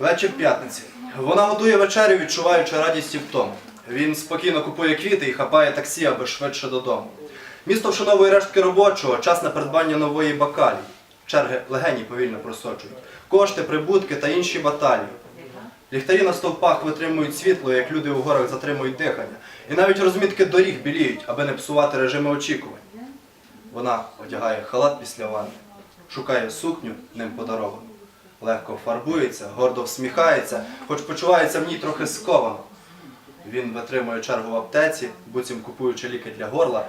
Вечір п'ятниці. Вона готує вечерю, відчуваючи радість і втому. Він спокійно купує квіти і хапає таксі, аби швидше додому. Місто вшановує рештки робочого, час на придбання нової бакалії. Черги легені повільно просочують. Кошти, прибутки та інші баталії. Ліхтарі на стовпах витримують світло, як люди у горах затримують дихання. І навіть розмітки доріг біліють, аби не псувати режими очікувань. Вона одягає халат після ванни, шукає сукню ним подаровану. Легко фарбується, гордо всміхається, хоч почувається в ній трохи сковано. Він витримує чергу в аптеці, буцім купуючи ліки для горла.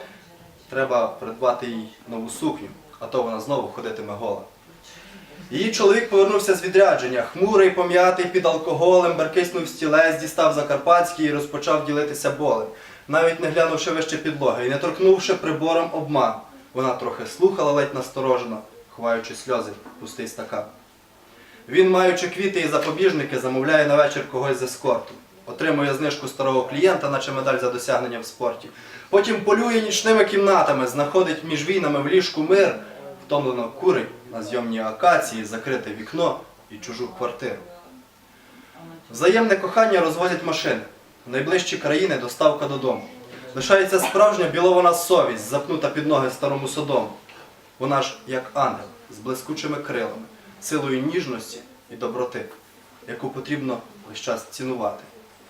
Треба придбати їй нову сукню, а то вона знову ходитиме гола. Її чоловік повернувся з відрядження, хмурий, пом'ятий під алкоголем, беркиснув стілець, дістав Закарпатський і розпочав ділитися болем, навіть не глянувши вище підлоги і не торкнувши прибором обман. Вона трохи слухала ледь насторожено, ховаючи сльози пустий стакан. Він, маючи квіти і запобіжники, замовляє на вечір когось з ескорту. Отримує знижку старого клієнта, наче медаль за досягнення в спорті. Потім полює нічними кімнатами, знаходить між війнами в ліжку мир, втомлено курить на зйомній акації, закрите вікно і чужу квартиру. Взаємне кохання розвозять машини. В найближчі країни доставка додому. Лишається справжня білована совість, запнута під ноги старому содому. Вона ж як ангел з блискучими крилами, силою ніжності і доброти, яку потрібно весь час цінувати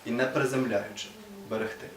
і не приземляючи берегти.